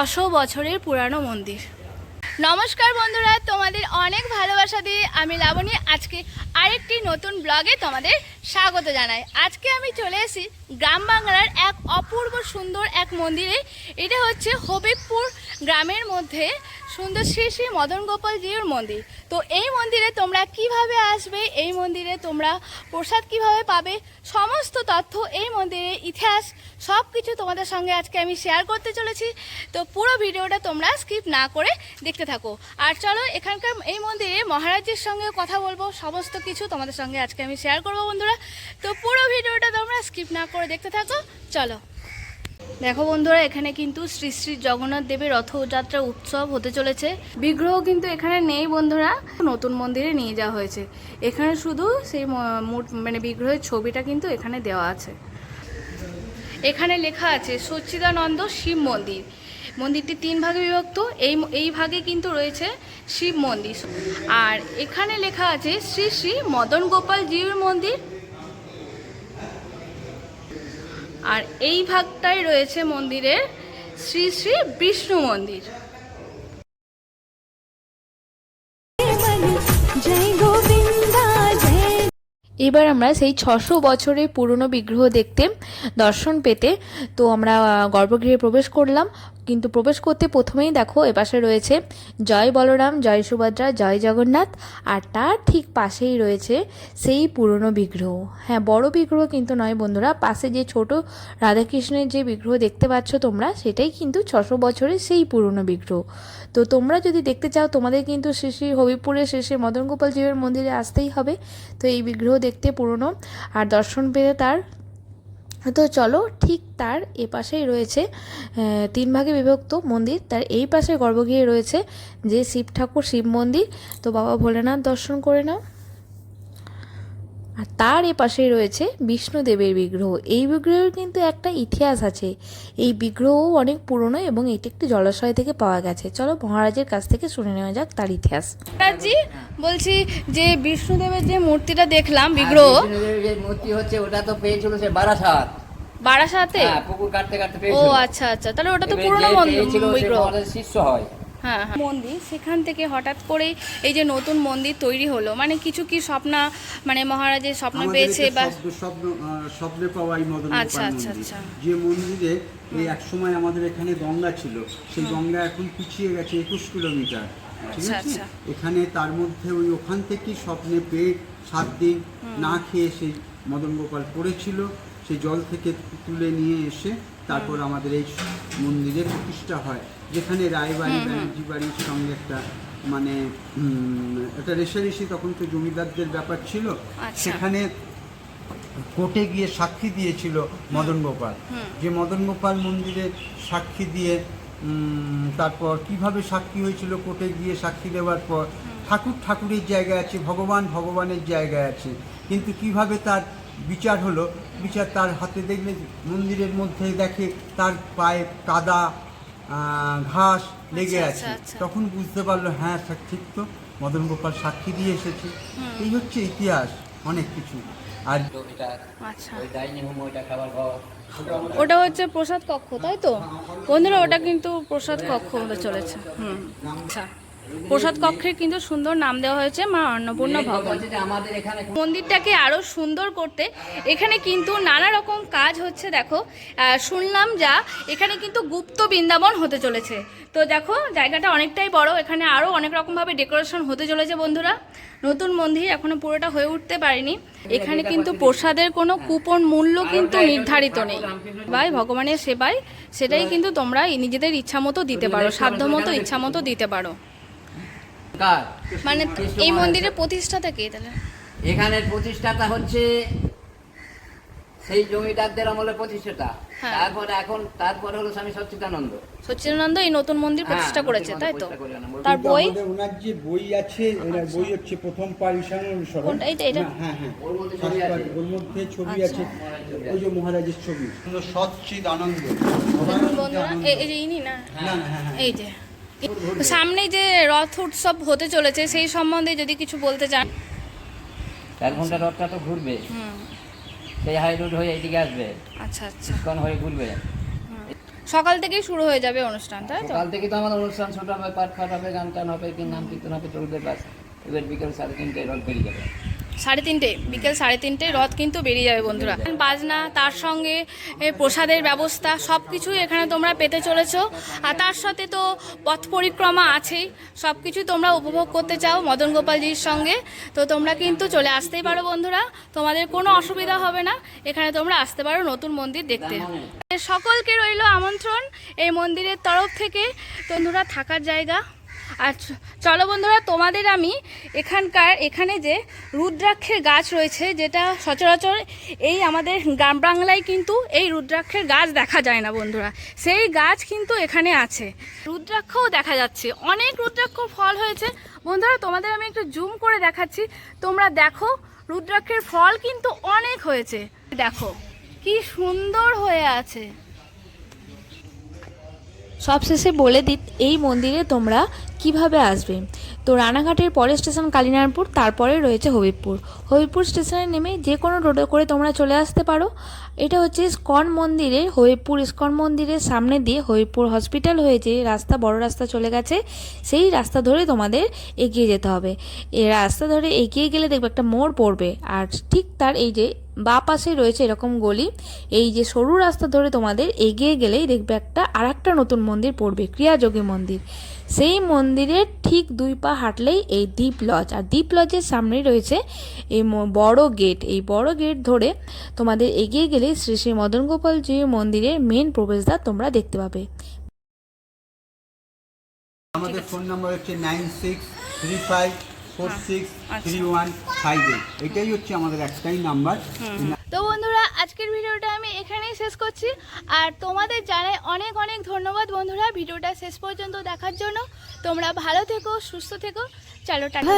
ছশো বছরের পুরানো মন্দির। নমস্কার বন্ধুরা তোমাদের অনেক ভালোবাসা দিয়ে আমি লাবণী। আজকে আরেকটি নতুন ব্লগে তোমাদের স্বাগত জানাই। আজকে আমি চলে এসেছি গ্রাম বাংলার এক অপূর্ব সুন্দর এক মন্দিরে। এটা হচ্ছে হবিবপুর গ্রামের মধ্যে সুন্দর শ্রী শ্রী মদন গোপাল জিউর মন্দির। তো এই মন্দিরে তোমরা কীভাবে আসবে, এই মন্দিরে তোমরা প্রসাদ কীভাবে পাবে, সমস্ত তথ্য এই মন্দিরের ইতিহাস সব কিছু তোমাদের সঙ্গে আজকে আমি শেয়ার করতে চলেছি। তো পুরো ভিডিওটা তোমরা স্কিপ না করে দেখতে থাকো। আর চলো এখানকার এই মন্দিরে মহারাজের সঙ্গে কথা বলব, সমস্ত কিছু তোমাদের সঙ্গে আজকে আমি শেয়ার করব বন্ধুরা। তো পুরো ভিডিওটা তোমরা স্কিপ না করে দেখতে থাকো। চলো। দেখো বন্ধুরা, এখানে কিন্তু শ্রী শ্রী জগন্নাথ দেবের রথযাত্রা উৎসব হতে চলেছে। বিগ্রহ কিন্তু এখানে নেই বন্ধুরা, নতুন মন্দিরে নিয়ে যাওয়া হয়েছে। এখানে শুধু সেই মানে বিগ্রহের ছবিটা কিন্তু এখানে দেওয়া আছে। এখানে লেখা আছে, সচ্চিদানন্দ শিব মন্দির। মন্দিরটি তিন ভাগে বিভক্ত। এই এই ভাগে কিন্তু রয়েছে শিব মন্দির। আর এখানে লেখা আছে শ্রী শ্রী মদন গোপাল জিউর মন্দির। আর এই ভাগটাই রয়েছে মন্দিরের শ্রী শ্রী বিষ্ণু মন্দির। এবার আমরা সেই ছশো বছরের পুরনো বিগ্রহ দেখতে দর্শন পেতে, তো আমরা গর্ভগৃহে প্রবেশ করলাম। কিন্তু প্রবেশ করতে প্রথমেই দেখো এপাশে রয়েছে জয় বলরাম, জয় সুভদ্রা, জয় জগন্নাথ আর তার ঠিক পাশেই রয়েছে সেই পুরনো বিগ্রহ। হ্যাঁ বড় বিগ্রহ কিন্তু নয় বন্ধুরা, পাশে যে ছোট রাধাকৃষ্ণের যে বিগ্রহ দেখতে পাচ্ছ তোমরা, সেটাই কিন্তু ছশো বছরের সেই পুরনো বিগ্রহ। তো তোমরা যদি দেখতে চাও, তোমাদের কিন্তু শ্রী শ্রী হবিপুরের শ্রী মদন গোপাল জীবের মন্দিরে আসতেই হবে। তো এই বিগ্রহ দেখতে পুরনো আর দর্শন পেতে তার তো চলো ঠিক তার এ পাশেই রয়েছে তিন ভাগে বিভক্ত মন্দির। তার এই পাশে গর্ভগৃহে রয়েছে যে শিব ঠাকুর, শিব মন্দির। তো বাবা ভোলেনাথ দর্শন করে নাও। আর তার এ পাশেই রয়েছে বিষ্ণুদেবের বিগ্রহ। এই বিগ্রহের কিন্তু একটা ইতিহাস আছে। এই বিগ্রহও অনেক পুরনো এবং এটি একটি জলাশয় থেকে পাওয়া গেছে। চলো মহারাজের কাছ থেকে শুনে নেওয়া যাক তার ইতিহাস। মহারাজজি বলছি যে বিষ্ণুদেবের যে মূর্তিটা দেখলাম বিগ্রহ। যে মূর্তি হচ্ছে ওটা তো পেয়েছিল সে বারাসাত। বারাসাতে? হ্যাঁ পুকুর কাটতে কাটতে ও আচ্ছা আচ্ছা। তাহলে ওটা তো পুরনো মন্দির বিগ্রহ। শিষ্য হয়। হ্যাঁ হ্যাঁ। মন্দির সেখান থেকে হঠাৎ করে এই যে নতুন মন্দির তৈরি হলো মানে কিছু কি স্বপ্না মানে মহারাজের স্বপ্ন পেয়েছে বা স্বপ্ন স্বপ্নে পাওয়া এই মদন আচ্ছা, আচ্ছা, আচ্ছা। যে মন্দিরে এই এক সময় আমাদের এখানে গঙ্গা ছিল সেই গঙ্গা এখন পিছিয়ে গেছে একুশ কিলোমিটার। ঠিক আচ্ছা, আছে? আচ্ছা। এখানে তার মধ্যে ওই ওখান থেকেই স্বপ্নে পেয়ে সাত দিন না খেয়ে সেই মদন গোপাল পড়েছিল। সেই জল থেকে তুলে নিয়ে এসে তারপর আমাদের এই মন্দিরে প্রতিষ্ঠা হয় যেখানে রায়বাড়ি ব্যানার্জি বাড়ির সঙ্গে একটা মানে একটা রেশারেশি তখন তো জমিদারদের ব্যাপার ছিল। আচ্ছা। সেখানে কোর্টে গিয়ে সাক্ষী দিয়েছিল মদন গোপাল। যে মদন গোপাল মন্দিরে সাক্ষী দিয়ে তারপর কীভাবে সাক্ষী হয়েছিল কোর্টে গিয়ে সাক্ষী দেওয়ার পর ঠাকুর ঠাকুরের জায়গায় আছে ভগবান ভগবানের জায়গায় আছে। কিন্তু কীভাবে তার বিচার হলো। বিচার তার হাতে দেখলে মন্দিরের মধ্যে দেখে তার পায়ে কাদা ঘাস লেগে আচ্ছা, আছে। আচ্ছা, আচ্ছা। তখন বুঝতে পারল হ্যাঁ ঠিক তো। মদন গোপাল সাক্ষী দিয়ে এসেছে। এই হচ্ছে ইতিহাস অনেক কিছু। আর আচ্ছা। ওই ডাইনিং রুম ওইটা খাবার ঘর ওটা হচ্ছে প্রসাদ কক্ষ তাই তো? বন্ধুরা ওটা কিন্তু প্রসাদ কক্ষ হতে চলেছে। হুম। আচ্ছা। প্রসাদ কক্ষের কিন্তু সুন্দর নাম দেওয়া হয়েছে মা অন্নপূর্ণা ভবন। মন্দিরটাকে আরও সুন্দর করতে এখানে কিন্তু নানা রকম কাজ হচ্ছে দেখো। শুনলাম যা এখানে কিন্তু গুপ্ত বৃন্দাবন হতে চলেছে। তো দেখো জায়গাটা অনেকটাই বড় এখানে আরও অনেক রকম ভাবে ডেকোরেশন হতে চলেছে বন্ধুরা। নতুন মন্দির এখনও পুরোটা হয়ে উঠতে পারেনি। এখানে কিন্তু প্রসাদের কোনো কুপন মূল্য কিন্তু নির্ধারিত নেই। ভাই ভগবানের সেবায় সেটাই কিন্তু তোমরা নিজেদের ইচ্ছা মতো দিতে পারো সাধ্য মতো ইচ্ছা মতো দিতে পারো। কার? মানে এই মন্দিরের প্রতিষ্ঠাতা কে তাহলে? এখানের প্রতিষ্ঠাতা হচ্ছে সেই জমিদারদের আমলের প্রতিষ্ঠাতা। হ্যাঁ। তারপরে এখন তারপরে হলো স্বামী সচ্চিদানন্দ। সচ্চিদানন্দ এই নতুন মন্দির হ্যাঁ, প্রতিষ্ঠা করেছে তাই তো? তার বই? ওনার যে বই আছে এরা বই হচ্ছে প্রথম পারিশান অনুসরণ। কোনটা? এইটা, এটা? না, হ্যাঁ হ্যাঁ। ওর মধ্যে ছবি আছে। ওর মধ্যে ছবি আচ্ছা। আছে। ওই যে মহারাজের ছবি। সচ্চিদ আনন্দ দেখুন বন্ধুরা? এই- যে ইনি না? না না হ্যাঁ হ্যাঁ। এই যে। সামনেই যে রথ উৎসব হতে চলেছে সেই সম্বন্ধে যদি কিছু বলতে চান। চার ঘণ্টা রথটা তো ঘুরবে। সেই হাই রোড হয়ে এইদিকে আসবে। আচ্ছা আচ্ছা। ইস্কন হয়ে ঘুরবে। সকাল থেকেই শুরু হয়ে যাবে অনুষ্ঠান তাই তো? সকাল থেকে তো আমাদের অনুষ্ঠান ছোট হবে পাঠ ফাট হবে গান টান হবে কি নাম কীর্তন হবে চলবে বাস। এবার বিকেল সাড়ে তিনটে রথ বেরিয়ে যাবে। সাড়ে তিনটে, বিকেল সাড়ে তিনটে, রথ কিন্তু বেরিয়ে যাবে বন্ধুরা। বাজনা, তার সঙ্গে প্রসাদের ব্যবস্থা সব কিছুই এখানে তোমরা পেতে চলেছ। আর তার সাথে তো পথ পরিক্রমা আছেই সব কিছুই তোমরা উপভোগ করতে চাও মদন গোপালজির সঙ্গে। তো তোমরা কিন্তু চলে আসতেই পারো বন্ধুরা, তোমাদের কোনো অসুবিধা হবে না। এখানে তোমরা আসতে পারো নতুন মন্দির দেখতে। সকলকে রইল আমন্ত্রণ এই মন্দিরের তরফ থেকে। বন্ধুরা, থাকার জায়গা। আর চলো বন্ধুরা, তোমাদের আমি এখানকার, এখানে যে রুদ্রাক্ষের গাছ রয়েছে, যেটা সচরাচর এই আমাদের গ্রাম বাংলায় কিন্তু এই রুদ্রাক্ষের গাছ দেখা যায় না বন্ধুরা। সেই গাছ কিন্তু এখানে আছে। রুদ্রাক্ষও দেখা যাচ্ছে। অনেক রুদ্রাক্ষ ফল হয়েছে। বন্ধুরা, তোমাদের আমি একটু জুম করে দেখাচ্ছি। তোমরা দেখো, রুদ্রাক্ষের ফল কিন্তু অনেক হয়েছে। দেখো, কি সুন্দর হয়ে আছে। সবশেষে বলে দিত এই মন্দিরে তোমরা কীভাবে আসবে? তো রানাঘাটের পরের স্টেশন কালিনারপুর তারপরে রয়েছে হবিবপুর। হবিবপুর স্টেশনে নেমে যে কোনো টোটো করে তোমরা চলে আসতে পারো। এটা হচ্ছে স্কন মন্দিরের, হবিবপুর ইস্কন মন্দিরের সামনে দিয়ে হবিবপুর হসপিটাল হয়ে যে রাস্তা, বড় রাস্তা চলে গেছে, সেই রাস্তা ধরে তোমাদের এগিয়ে যেতে হবে। এই রাস্তা ধরে এগিয়ে গেলে দেখবে একটা মোড় পড়বে, আর ঠিক তার এই যে বা পাশে রয়েছে এরকম গলি। এই যে সরু রাস্তা ধরে তোমাদের এগিয়ে গেলেই দেখবে একটা আর একটা নতুন মন্দির পড়বে, ক্রিয়াযোগী মন্দির। সেই মন্দিরের ঠিক দুই পা হাঁটলেই এই দ্বীপ লজ। আর দ্বীপ লজের সামনেই রয়েছে এই বড় গেট। এই বড় গেট ধরে তোমাদের এগিয়ে গেলে শ্রী শ্রী মদন গোপালজি মন্দিরের মেন প্রবেশদ্বার তোমরা দেখতে পাবে। আমাদের ফোন নাম্বার হচ্ছে nine six three five four six three one five eight এটাই হচ্ছে আমাদের একটাই নাম্বার। তো বন্ধুরা আজকের ভিডিওটা আমি এখানেই শেষ করছি। আর তোমাদের জানাই অনেক অনেক ধন্যবাদ বন্ধুরা ভিডিওটা শেষ পর্যন্ত দেখার জন্য। তোমরা ভালো থেকো সুস্থ থেকো। চলো টাটা